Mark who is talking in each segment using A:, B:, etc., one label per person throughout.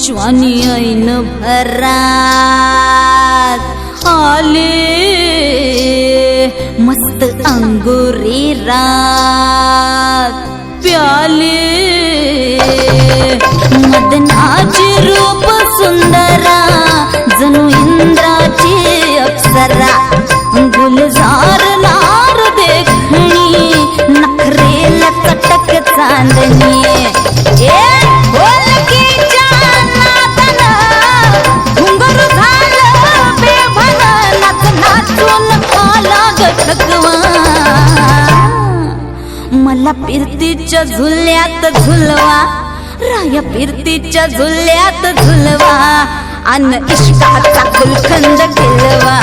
A: ज्वानी ऐन भरात. आले मस्त अंगुरी रात. प्याले मदनाची रूप सुंदरा जणू इंद्राची अप्सरा. गुलजार नार देखणी नखरेला चटक चांदणी. आला ग मला फिरतीच्या झुल्यात झुलवा राया फिरतीच्या झुल्यात झुलवा अन इष्टाचा गुलखंद खेळवा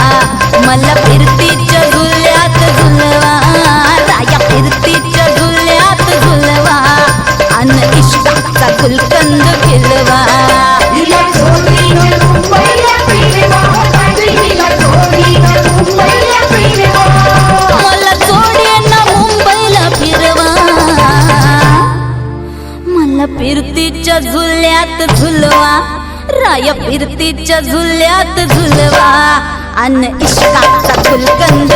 A: मला फिरतीच्या झुल्यात झुलवा राया फिरतीच्या झुल्यात झुलवा अन इष्टाचा गुलखंद खेळवा फिरतीच्या झुल्यात झुलवा. राय फिरतीच्या झुल्यात झुलवा. अन इश्काचा फुलकंद